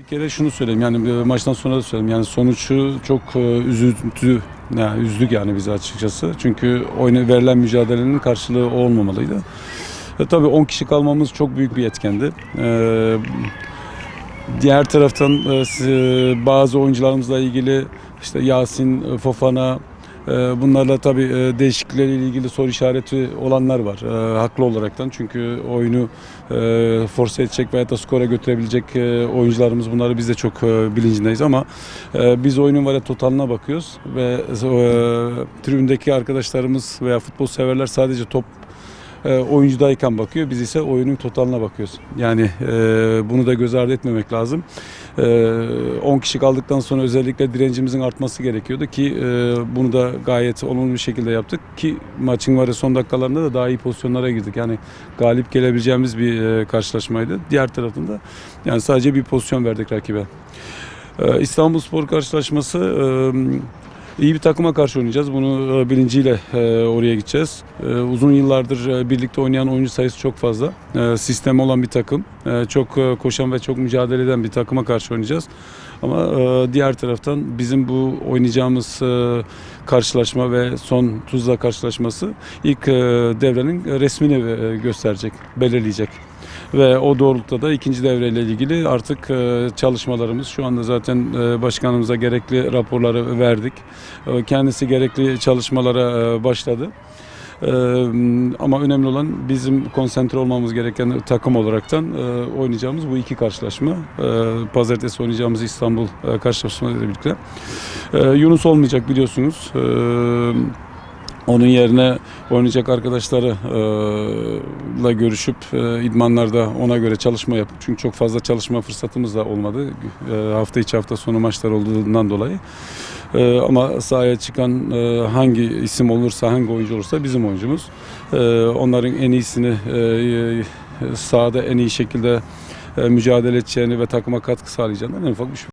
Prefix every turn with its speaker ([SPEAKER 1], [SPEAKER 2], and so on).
[SPEAKER 1] Bir kere şunu söyleyeyim yani e, maçtan sonra da söyleyeyim yani sonucu çok e, üzüntü yani üzdük yani bizi açıkçası. Çünkü oyuna verilen mücadelenin karşılığı o olmamalıydı. E, tabii 10 kişi kalmamız çok büyük bir etkendi. E, diğer taraftan e, s- bazı oyuncularımızla ilgili işte Yasin, e, Fofana e, bunlarla tabii e, değişikliklerle ilgili soru işareti olanlar var. E, haklı olaraktan çünkü oyunu e, force edecek veya da skora götürebilecek oyuncularımız bunları biz de çok bilincindeyiz ama biz oyunun var ya totaline bakıyoruz ve tribündeki arkadaşlarımız veya futbol severler sadece top e, oyuncudayken bakıyor. Biz ise oyunun totaline bakıyoruz. Yani e, bunu da göz ardı etmemek lazım. E, 10 kişi kaldıktan sonra özellikle direncimizin artması gerekiyordu ki e, bunu da gayet olumlu bir şekilde yaptık ki maçın var ya son dakikalarında da daha iyi pozisyonlara girdik. Yani galip gelebileceğimiz bir e, karşılaşmaydı. Diğer tarafında yani sadece bir pozisyon verdik rakibe. E, İstanbul Spor karşılaşması İyi bir takıma karşı oynayacağız. Bunu e, bilinciyle e, oraya gideceğiz. E, Uzun yıllardır birlikte oynayan oyuncu sayısı çok fazla. Sistemi olan bir takım. Çok koşan ve çok mücadele eden bir takıma karşı oynayacağız. Ama e, diğer taraftan bizim bu oynayacağımız e, karşılaşma ve son Tuzla karşılaşması ilk e, devrenin resmini e, gösterecek, belirleyecek. Ve o doğrultuda da ikinci devreyle ilgili artık e, çalışmalarımız şu anda zaten e, başkanımıza gerekli raporları verdik. E, Kendisi gerekli çalışmalara başladı. E, Ama önemli olan bizim konsantre olmamız gereken takım olaraktan e, oynayacağımız bu iki karşılaşma. E, Pazartesi oynayacağımız İstanbul e, karşılaşmasıyla birlikte. E, Yunus olmayacak biliyorsunuz. E, onun yerine oynayacak arkadaşlarla görüşüp e, idmanlarda ona göre çalışma yapıp çünkü çok fazla çalışma fırsatımız da olmadı. E, hafta içi hafta sonu maçlar olduğundan dolayı. E, ama sahaya çıkan hangi isim olursa, hangi oyuncu olursa bizim oyuncumuz. Onların en iyisini e, sahada en iyi şekilde mücadele edeceğini ve takıma katkı sağlayacağından en ufak bir şüphe